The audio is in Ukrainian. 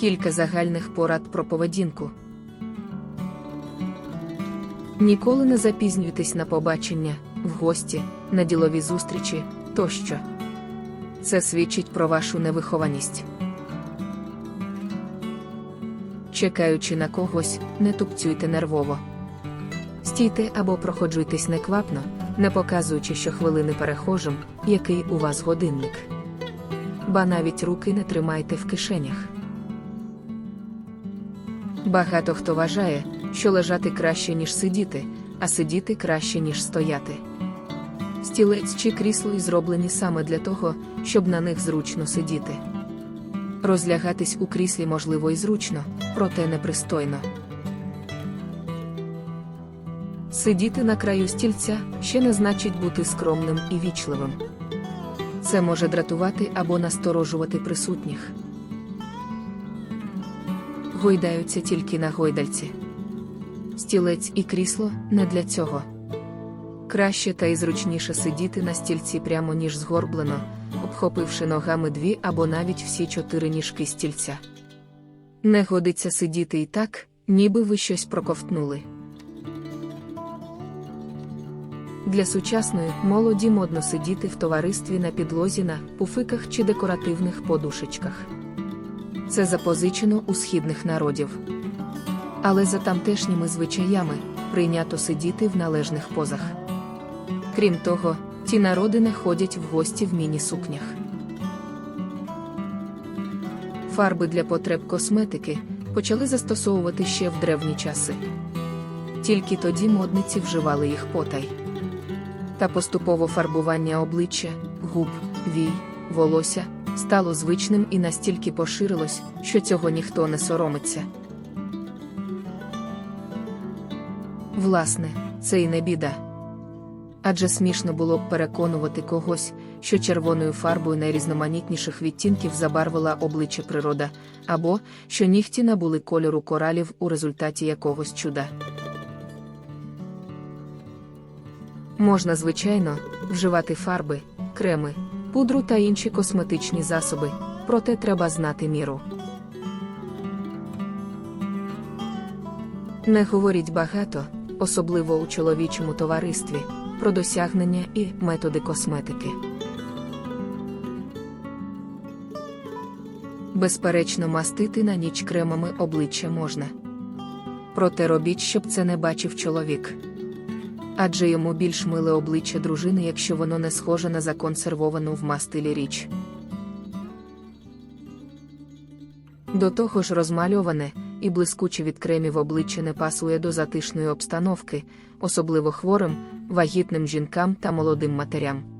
Кілька загальних порад про поведінку. Ніколи не запізнюйтесь на побачення, в гості, на ділові зустрічі тощо. Це свідчить про вашу невихованість. Чекаючи на когось, не тупцюйте нервово. Стійте або проходжуйтесь неквапно, не показуючи щохвилини перехожим, який у вас годинник. Ба навіть руки не тримайте в кишенях. Багато хто вважає, що лежати краще, ніж сидіти, а сидіти краще, ніж стояти. Стілець чи крісло й зроблені саме для того, щоб на них зручно сидіти. Розлягатись у кріслі можливо і зручно, проте непристойно. Сидіти на краю стільця ще не значить бути скромним і вічливим. Це може дратувати або насторожувати присутніх. Гойдаються тільки на гойдальці. Стілець і крісло не для цього. Краще та й зручніше сидіти на стільці прямо ніж згорблено, обхопивши ногами дві або навіть всі чотири ніжки стільця. Не годиться сидіти і так, ніби ви щось проковтнули. Для сучасної молоді модно сидіти в товаристві на підлозі на пуфиках чи декоративних подушечках. Це запозичено у східних народів. Але за тамтешніми звичаями прийнято сидіти в належних позах. Крім того, ті народи не ходять в гості в міні-сукнях. Фарби для потреб косметики почали застосовувати ще в древні часи. Тільки тоді модниці вживали їх потай. Та поступово фарбування обличчя, губ, вій, волосся стало звичним і настільки поширилось, що цього ніхто не соромиться. Власне, це і не біда. Адже смішно було б переконувати когось, що червоною фарбою найрізноманітніших відтінків забарвила обличчя природа, або що нігті набули кольору коралів у результаті якогось чуда. Можна, звичайно, вживати фарби, креми, пудру та інші косметичні засоби, проте треба знати міру. Не говоріть багато, особливо у чоловічому товаристві, про досягнення і методи косметики. Безперечно, мастити на ніч кремами обличчя можна. Проте робіть, щоб це не бачив чоловік. Адже йому більш миле обличчя дружини, якщо воно не схоже на законсервовану в мастилі річ. До того ж розмальоване і блискуче від кремів обличчя не пасує до затишної обстановки, особливо хворим, вагітним жінкам та молодим матерям.